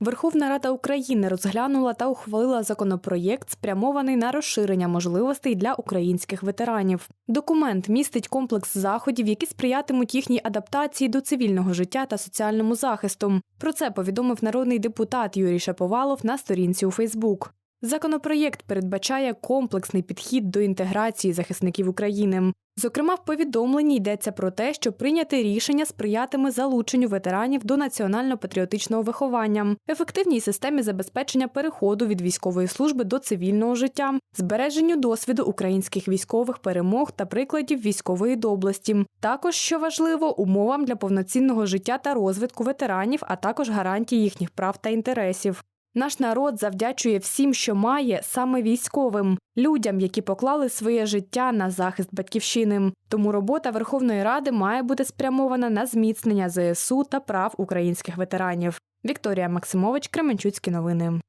Верховна Рада України розглянула та ухвалила законопроєкт, спрямований на розширення можливостей для українських ветеранів. Документ містить комплекс заходів, які сприятимуть їхній адаптації до цивільного життя та соціальному захисту. Про це повідомив народний депутат Юрій Шаповалов на сторінці у Фейсбук. Законопроєкт передбачає комплексний підхід до інтеграції захисників України. Зокрема, в повідомленні йдеться про те, що прийняте рішення сприятиме залученню ветеранів до національно-патріотичного виховання, ефективній системі забезпечення переходу від військової служби до цивільного життя, збереженню досвіду українських військових перемог та прикладів військової доблесті. Також, що важливо, умовам для повноцінного життя та розвитку ветеранів, а також гарантії їхніх прав та інтересів. Наш народ завдячує всім, що має, саме військовим, людям, які поклали своє життя на захист батьківщини. Тому робота Верховної Ради має бути спрямована на зміцнення ЗСУ та прав українських ветеранів. Вікторія Максимович, Кременчуцькі новини.